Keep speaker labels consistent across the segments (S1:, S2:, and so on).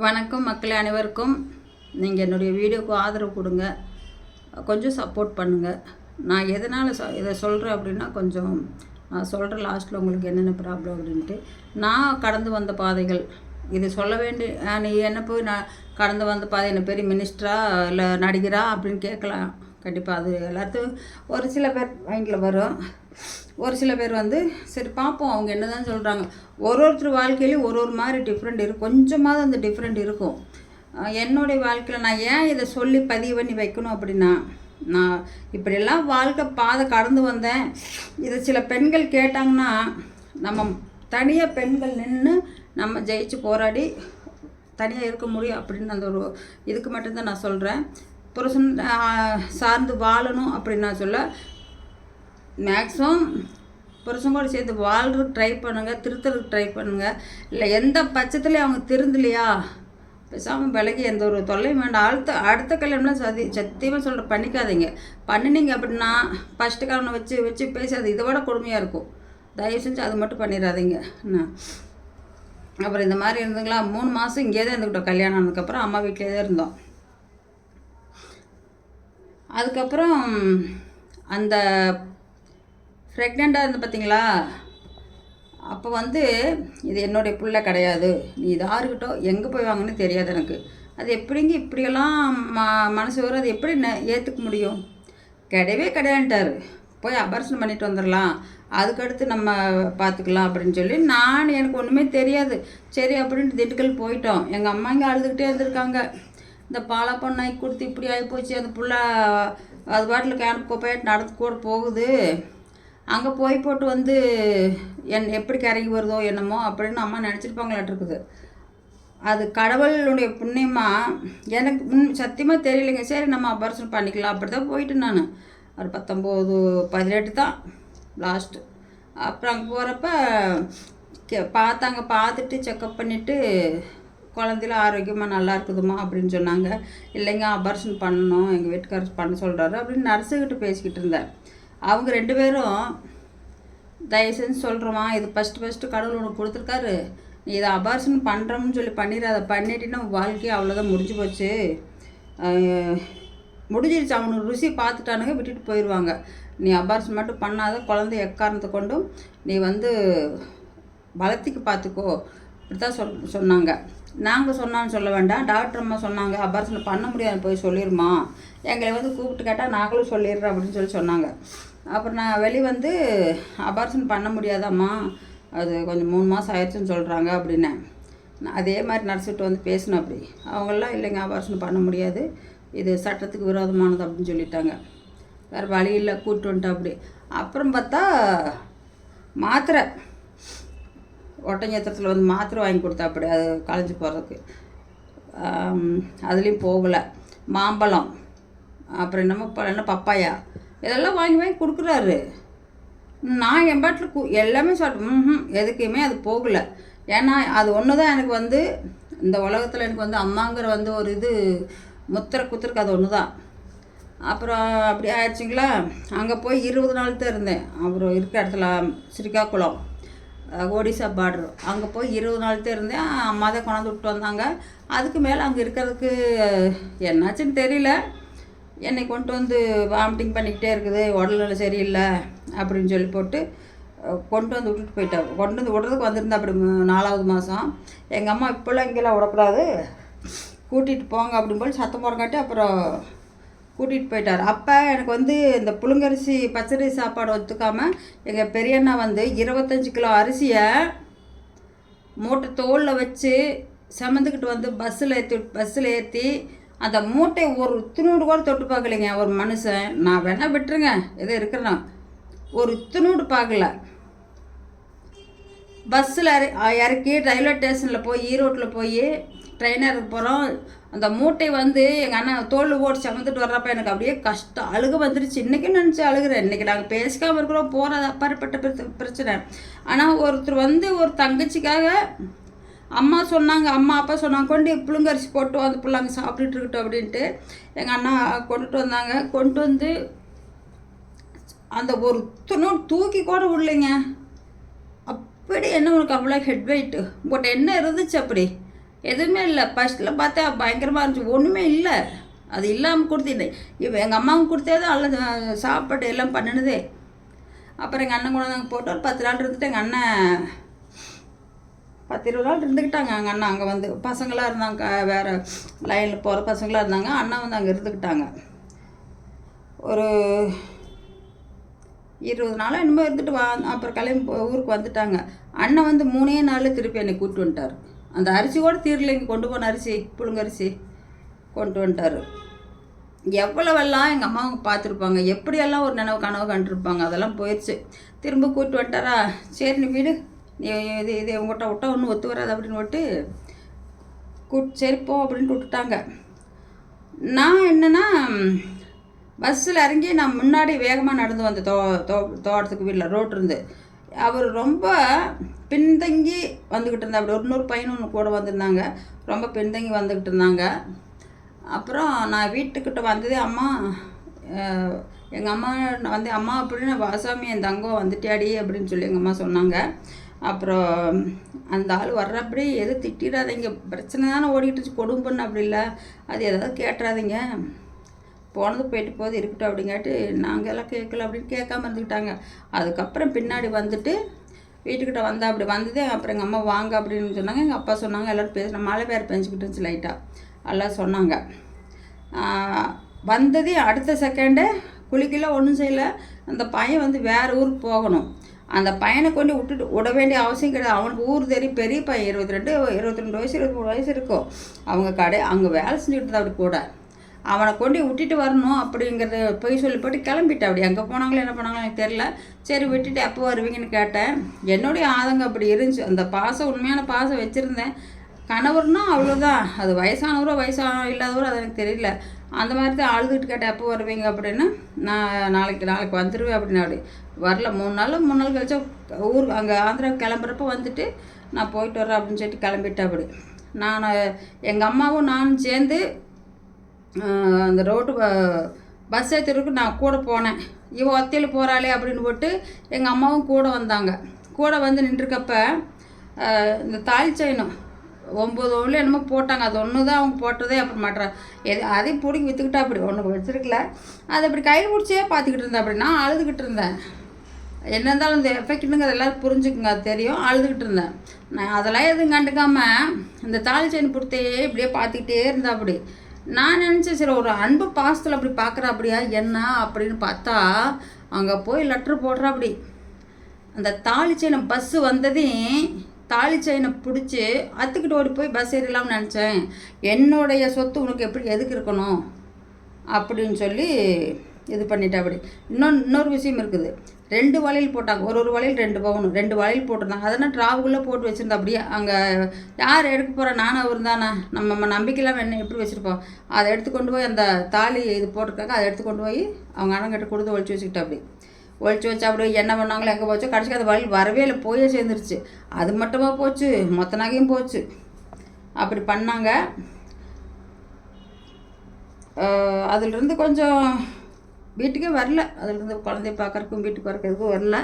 S1: வணக்கம் மக்கள் அனைவருக்கும். நீங்கள் என்னுடைய வீடியோக்கு ஆதரவு கொடுங்க. கொஞ்சம் சப்போர்ட் பண்ணுங்கள் நான் எதனால் சொ இதை சொல்கிறேன் அப்படின்னா கொஞ்சம் நான் சொல்கிற லாஸ்ட்டில் உங்களுக்கு என்னென்ன ப்ராப்ளம் அப்படின்ட்டு. நான் கடந்து வந்த பாதைகள் இது சொல்ல வேண்டிய நீ என்ன போய் நான் கடந்து வந்த பாதை என்ன பெரிய மினிஸ்டரா இல்லை நடிகரா அப்படின்னு கேட்கலாம். கண்டிப்பாக அது எல்லாத்தையும் ஒரு சில பேர் மைண்டில் வரும். ஒரு சில பேர் வந்து சரி பார்ப்போம் அவங்க என்ன தான் சொல்கிறாங்க ஒரு ஒருத்தர் வாழ்க்கையிலையும் ஒரு ஒரு மாதிரி டிஃப்ரெண்ட் இருக்கும் கொஞ்சமாவது அந்த டிஃப்ரெண்ட் இருக்கும். என்னுடைய வாழ்க்கையில் நான் ஏன் இதை சொல்லி பதிவு பண்ணி வைக்கணும் அப்படின்னா நான் இப்படியெல்லாம் வாழ்க்கை பாதை கடந்து வந்தேன். இதை சில பெண்கள் கேட்டாங்கன்னா நம்ம தனியாக பெண்கள் நின்று நம்ம ஜெயிச்சு போராடி தனியாக இருக்க முடியும் அப்படின்னு அந்த ஒரு இதுக்கு மட்டும்தான் நான் சொல்கிறேன் புருஷன் சார்ந்து வாழணும் அப்படின்னு நான் சொல்ல மேக்ஸிமம் புருஷன் சேர்த்து வாழ்றதுக்கு ட்ரை பண்ணுங்கள் திருத்துறதுக்கு ட்ரை பண்ணுங்கள் இல்லை எந்த பட்சத்துலேயும் அவங்க திருந்தலையா? பேசாமல் விலகி எந்த ஒரு தொல்லையும் வேண்டாம். அடுத்த அடுத்த கல்யாணம்லாம் சதி சத்தியமாக சொல்கிற பண்ணிக்காதீங்க. பண்ணினீங்க அப்படின்னா ஃபஸ்ட்டு காரணம் வச்சு வச்சு பேசி அது இதை விட கொடுமையாக இருக்கும். தயவு செஞ்சு அது மட்டும் பண்ணிடாதீங்க. என்ன? அப்புறம் இந்த மாதிரி இருந்துங்களா? மூணு மாதம் இங்கே தான் இருந்துக்கிட்டோம் கல்யாணம் ஆனதுக்கப்புறம் அம்மா வீட்டிலே தான் இருந்தோம். அதுக்கப்புறம் அந்த ப்ரெக்னெண்ட்டாக இருந்து பார்த்தீங்களா அப்போ வந்து இது என்னுடைய பிள்ளை கிடையாது. நீ இதாக இருக்கட்டும் எங்கே போய் வாங்கன்னு தெரியாது எனக்கு. அது எப்படிங்க இப்படியெல்லாம் ம மனசு வரும் அது எப்படி ந ஏற்றுக்க முடியும்? கிடையவே கிடையான்ட்டார். போய் அபர்ஷன் பண்ணிட்டு வந்துடலாம் அதுக்கடுத்து நம்ம பார்த்துக்கலாம் அப்படின்னு சொல்லி நான் எனக்கு ஒன்றுமே தெரியாது. சரி அப்படின்ட்டு திண்டுக்கல் போயிட்டோம். எங்கள் அம்மா இங்கே அழுதுகிட்டே இருந்திருக்காங்க. இந்த பாலா பொண்ணாய் கொடுத்து இப்படி ஆகிப்போச்சு அந்த புள்ள அது பாட்டில் கேனப் கோப்பையாட்டு நடந்து கூட போகுது. அங்கே போய் போட்டு வந்து என் எப்படி கரைக்கு வருதோ என்னமோ அப்படின்னு அம்மா நினச்சிருப்பாங்களாட்டிருக்குது. அது கடவுளுடைய புண்ணியமாக எனக்கு முன் சத்தியமாக தெரியலைங்க. சரி நம்ம அபர்ஷன் பண்ணிக்கலாம். அப்படி தான் போயிட்டு நான். ஒரு பத்தொம்போது பதினெட்டு தான். லாஸ்ட்டு அப்புறம் அங்கே போகிறப்ப கே பார்த்தாங்க பார்த்துட்டு செக்கப் பண்ணிவிட்டு குழந்தையில ஆரோக்கியமாக நல்லா இருக்குதுமா அப்படின்னு சொன்னாங்க. இல்லைங்க அபர்ஷன் பண்ணணும். எங்கள் வீட்டுக்காரர் பண்ண சொல்கிறாரு அப்படின்னு நர்ஸுக்கிட்ட பேசிக்கிட்டு இருந்தேன். அவங்க ரெண்டு பேரும் தயவு செஞ்சு சொல்கிறோமா இது ஃபஸ்ட்டு ஃபஸ்ட்டு கடவுள் உனக்கு கொடுத்துருக்காரு. நீ இதை அபார்ஷன் பண்ணுறோம்னு சொல்லி பண்ணிடுற அதை உன் வாழ்க்கையே அவ்வளோதான் முடிஞ்சு போச்சு. முடிஞ்சிருச்சு. அவனுக்கு ருசி பார்த்துட்டானுங்க விட்டுட்டு போயிடுவாங்க நீ அபார்ஷன் மட்டும் பண்ணாத குழந்தை எக்காரணத்தை கொண்டும் நீ வந்து பலத்துக்கு பார்த்துக்கோ. இப்படி தான் சொல் சொன்னாங்க. நாங்கள் சொன்னான்னு சொல்ல வேண்டாம். டாக்டர் அம்மா சொன்னாங்க அபார்ஷன் பண்ண முடியாது போய் சொல்லிடுமா எங்களை வந்து கூப்பிட்டு கேட்டால் நாங்களும் சொல்லிடுறோம் அப்படின்னு சொல்லி சொன்னாங்க. அப்புறம் நான் வெளியே வந்து அபார்ஷன் பண்ண முடியாதாம்மா? அது கொஞ்சம் மூணு மாதம் ஆயிடுச்சுன்னு சொல்கிறாங்க அப்படின்னேன் நான் அதே மாதிரி நர்ஸுகிட்ட வந்து பேசினேன் அப்படி. அவங்களாம் இல்லைங்க அபார்ஷன் பண்ண முடியாது. இது சட்டத்துக்கு விரோதமானது அப்படின்னு சொல்லிட்டாங்க. வேறு வழி இல்லை கூப்பிட்டு வந்துட்டேன் அப்படி. அப்புறம் பார்த்தா மாத்திரை. ஒட்டஞ்சத்திரத்தில் வந்து மாத்திரை வாங்கி கொடுத்தா அப்படி அது களைஞ்சி போகிறதுக்கு அதுலேயும் போகலை. மாம்பழம். அப்புறம் என்னமோ என்ன பப்பாயா? இதெல்லாம் வாங்கி வாங்கி கொடுக்குறாரு. நான் என் பாட்டில் கு எல்லாமே சாப்பிட்டு ம் எதுக்குமே அது போகலை. ஏன்னா அது ஒன்று தான் எனக்கு வந்து இந்த உலகத்தில் எனக்கு வந்து அம்மாங்கிற வந்து ஒரு இது முத்திரை குத்துருக்கு அது ஒன்று தான் அப்புறம் அப்படி ஆயிடுச்சுங்களா? அங்கே போய் இருபது நாள் தான் இருந்தேன். அப்புறம் இருக்க இடத்துல ஸ்ரீகாக்குளம் ஒடிசா பார்டர் அங்கே போய் இருபது நாள் தான் இருந்தேன். அம்மா தான் கொண்டாந்து விட்டு வந்தாங்க. அதுக்கு மேலே அங்கே இருக்கிறதுக்கு என்னாச்சுன்னு தெரியல. என்னை கொண்டு வந்து வாமிட்டிங் பண்ணிக்கிட்டே இருக்குது உடல்நிலை சரியில்லை அப்படின்னு சொல்லி போட்டு கொண்டு வந்து விட்டுட்டு போயிட்டேன் கொண்டு வந்து விடுறதுக்கு வந்திருந்தா அப்படி நாலாவது மாதம் எங்கள் அம்மா இப்போல்லாம் இங்கெல்லாம் விடக்கூடாது. கூட்டிகிட்டு போங்க அப்படின்னு போய் சத்தம் போறங்காட்டி அப்புறம் கூட்டிகிட்டு போயிட்டார். அப்போ எனக்கு வந்து இந்த புழுங்கரிசி பச்சரி சாப்பாடு ஒத்துக்காமல் எங்கள் பெரியண்ணா வந்து இருபத்தஞ்சி கிலோ அரிசியை மூட்டை தோலில் வச்சு சமந்துக்கிட்டு வந்து பஸ்ஸில் ஏற்றி பஸ்ஸில் ஏற்றி அந்த மூட்டை ஒரு துணூடு கூட தொட்டு பார்க்கலைங்க. ஒரு மனுஷன் நான் வேணா விட்டுருங்க. எதோ இருக்கிறேன் ஒரு துணூடு பார்க்கல. பஸ்ஸில் இறக்கி ரயில்வே ஸ்டேஷனில் போய் ஈரோட்டில் போய் ட்ரெயினருக்கு போகிறோம் அந்த மூட்டை வந்து எங்கள் அண்ணன் தோல் ஓட்டு சமந்துட்டு வர்றப்ப எனக்கு அப்படியே கஷ்டம் அழுக வந்துருச்சு. இன்றைக்கும் நினச்சி அழுகிறேன். இன்றைக்கி நாங்கள் பேசிக்காமல் இருக்கிறோம். போகிறது அப்பாற்பட்ட பிரச்சனை. ஆனால் ஒருத்தர் வந்து ஒரு தங்கச்சிக்காக அம்மா சொன்னாங்க அம்மா அப்பா சொன்னாங்க கொண்டு புழுங்கரிசி போட்டு அந்த பிள்ளைங்க சாப்பிட்டுட்டு இருக்கட்டும் அப்படின்ட்டு. எங்கள் அண்ணா கொண்டுட்டு வந்தாங்க. கொண்டு வந்து அந்த ஒரு துணும் தூக்கி கூட விடலைங்க. அப்படி என்ன உனக்கு அவ்வளோ ஹெட் வெயிட்டு பட் என்ன இருந்துச்சு அப்படி? எதுவுமே இல்லை. ஃபஸ்ட்டில் பார்த்தா பயங்கரமாக இருந்துச்சு. ஒன்றுமே இல்லை. அது இல்லாமல் கொடுத்தேன் இப்போ எங்கள் அம்மாவுக்கு கொடுத்தே தான் எல்லாம் சாப்பாடு எல்லாம் பண்ணினதே. அப்புறம் எங்கள் அண்ணன் கொண்டு வந்து போட்டு ஒரு பத்து நாள் இருந்துட்டு எங்கள் அண்ணன் பத்து இருபது நாள் இருந்துக்கிட்டாங்க அங்கே அண்ணன் அங்கே வந்து பசங்களாக இருந்தாங்க வேறு லைனில் போகிற பசங்களாக இருந்தாங்க. அண்ணா வந்து அங்கே இருந்துக்கிட்டாங்க ஒரு இருபது நாளாக என்னமோ இருந்துட்டு வா அப்புறம் கிளம்பி ஊருக்கு வந்துட்டாங்க. அண்ணன் வந்து மூணே நாள் திருப்பி என்னை கூப்பிட்டு வந்துட்டார். அந்த அரிசி கூட தீரலைங்க கொண்டு போன அரிசி புழுங்கரிசி கொண்டு வந்துட்டார். எவ்வளவெல்லாம் எங்கள் அம்மாவுங்க பார்த்துருப்பாங்க. எப்படியெல்லாம் ஒரு நினைவு கனவு கண்டுருப்பாங்க. அதெல்லாம் போயிடுச்சு. திரும்ப கூப்பிட்டு வந்துட்டாரா? சரி நீ வீடு. இது இது உங்கள்கிட்ட விட்டா ஒன்றும் ஒத்து வராது அப்படின்னு விட்டு கூட் சரி அப்படின்ட்டு விட்டுட்டாங்க. நான் என்னென்னா பஸ்ஸில் இறங்கி நான் முன்னாடி வேகமாக நடந்து வந்தேன் தோ தோ தோட்டத்துக்கு வீட்டில் ரோட் இருந்து. அவர் ரொம்ப பின்தங்கி வந்துக்கிட்டு இருந்தா அப்படி ஒரு நூறு பையன் ஒன்று கூட வந்திருந்தாங்க. ரொம்ப பின்தங்கி வந்துக்கிட்டு இருந்தாங்க. அப்புறம் நான் வீட்டுக்கிட்ட வந்ததே அம்மா எங்கள் அம்மா வந்து அம்மா அப்படின்னு வாசாமி என் தங்கம் வந்துட்டியாடி அப்படின்னு சொல்லி எங்கள் அம்மா சொன்னாங்க. அப்புறம் அந்த ஆள் வர்றப்படி எதுவும் திட்டிடாதீங்க. பிரச்சனை தானே ஓடிக்கிட்டு இருந்துச்சு பண்ண அப்படி இல்லை. அது எதாவது கேட்டுறாதீங்க. போனது போயிட்டு போகுது இருக்கட்டும் அப்படிங்காட்டி நாங்கள் எல்லாம் கேட்கல அப்படின்னு கேட்காம இருந்துக்கிட்டாங்க. அதுக்கப்புறம் பின்னாடி வந்துட்டு வீட்டுக்கிட்ட வந்தா அப்படி வந்ததே அப்புறம் எங்கள் அம்மா வாங்க அப்படின்னு சொன்னாங்க. எங்கள் அப்பா சொன்னாங்க எல்லோரும் பேசுகிறோம் மழை வேறு பெஞ்சிக்கிட்டு இருந்துச்சு லைட்டாக எல்லாம் சொன்னாங்க. வந்ததே அடுத்த செகண்டு குளிக்கல ஒன்றும் செய்யலை. அந்த பையன் வந்து வேறு ஊருக்கு போகணும். அந்த பையனை கொண்டு விட்டுட்டு விட வேண்டிய அவசியம் கிடையாது. அவனுக்கு ஊர் தெரியும் பெரிய பையன் இருபத்தி ரெண்டு இருபத்தி ரெண்டு வயசு இருபத்தி மூணு வயசு இருக்கும் அவங்க கடை அங்கே வேலை செஞ்சுட்டு இருந்தா அப்படி கூட அவனை கொண்டு விட்டுட்டு வரணும் அப்படிங்கிறத போய் சொல்லி போட்டு கிளம்பிட்டேன் அப்படி எங்கே போனாங்களோ என்ன பண்ணாங்களோ எனக்கு தெரில சரி விட்டுட்டு எப்போ வருவீங்கன்னு கேட்டேன். என்னுடைய ஆதங்கம் அப்படி இருந்துச்சு. அந்த பாசம் உண்மையான பாசம் வச்சுருந்தேன். கணவர்னா அவ்வளோதான் அது வயசானவரோ வயசான இல்லாதவரோ அது எனக்கு தெரியல. அந்த மாதிரி தான் அழுதுகிட்டு கேட்டால் எப்போ வருவீங்க அப்படின்னு நான் நாளைக்கு நாளைக்கு வந்துடுவேன் அப்படின்னு அப்படி வரல மூணு நாள் மூணு நாள் கழிச்சா ஊர் அங்கே ஆந்திரா கிளம்புறப்ப வந்துட்டு நான் போயிட்டு வரேன் அப்படின்னு சொல்லிட்டு கிளம்பிட்டேன் அப்படி. நான் எங்கள் அம்மாவும் நானும் சேர்ந்து அந்த ரோட்டு பஸ் ஏற்றுறதுக்கு நான் கூட போனேன். இவ ஒத்தையில் போகிறாளே அப்படின்னு போட்டு எங்கள் அம்மாவும் கூட வந்தாங்க. கூட வந்து நின்றுருக்கப்ப இந்த தாலி செயினும் ஒம்பது ஒவ்வொரு என்னமோ போட்டாங்க. அது ஒன்று தான் அவங்க போட்டதே அப்புறம் மாட்டுற. எது அதையும் பிடிக்கி விற்றுக்கிட்டா அப்படி. ஒன்று வச்சுருக்கல. அது அப்படி கையில் பிடிச்சே பார்த்துக்கிட்டு இருந்தேன் அப்படி. நான் அழுதுகிட்டு இருந்தேன். என்ன இருந்தாலும் இந்த எஃபெக்ட்னுங்கிறது எல்லாரும் புரிஞ்சுக்குங்க. அது தெரியும். அழுதுகிட்டு இருந்தேன். நான் அதெல்லாம் எதுவும் கண்டுக்காமல் இந்த தாலி செயின் பொறுத்தே இப்படியே பார்த்துக்கிட்டே இருந்தா அப்படி. நான் நினச்சேன் சரி ஒரு அன்பு பாசத்தில் அப்படி பார்க்குற அப்படியா? என்ன அப்படின்னு பார்த்தா அங்கே போய் லெட்ரு போடுறா அப்படி. அந்த தாலி செயின் பஸ்ஸு வந்ததையும் தாலி செயினை பிடிச்சி அத்துக்கிட்டு ஓடி போய் பஸ் ஏறலாம்னு நினச்சேன். என்னுடைய சொத்து உனக்கு எப்படி எதுக்கு இருக்கணும்? அப்படின்னு சொல்லி இது பண்ணிட்டா அப்படி. இன்னொன்று இன்னொரு விஷயம் இருக்குது. ரெண்டு வளையல் போட்டாங்க. ஒரு ஒரு வளையல் ரெண்டு பவுன். ரெண்டு வளையல் போட்டிருந்தாங்க. அதனால் ட்ராவுக்குள்ளே போட்டு வச்சுருந்தா அப்படியே அங்கே யார் எடுக்க போகிறா நானும் அவர் தானே. நம்ம நம்ம நம்பிக்கைலாம் என்ன எப்படி வச்சுருப்போம்? அதை எடுத்து கொண்டு போய் அந்த தாலி இது போட்டிருக்காங்க. அதை எடுத்து கொண்டு போய் அவங்க அண்ணங்கிட்ட கொடுத்து ஒழிச்சு வச்சுக்கிட்டா அப்படி. ஒழிச்சு வச்சு அப்படியே என்ன பண்ணாங்களோ எங்கே போச்சோ? கடைசிக்கு அது வழி வரவே இல்லை போயே சேர்ந்துருச்சு. அது மட்டுமா போச்சு? மொத்த நகையும் போச்சு. அப்படி பண்ணாங்க. அதிலிருந்து கொஞ்சம் வீட்டுக்கே வரல. அதுலேருந்து குழந்தைய பார்க்குறக்கும் வீட்டுக்கு பார்க்கறதுக்கும் வரல.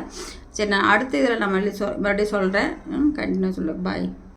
S1: சரி நான் அடுத்த இதில் நான் மறுபடியும் சொல் மறுபடியும் சொல்கிறேன் கண்டினியூ சொல்லுங்கள் பாய்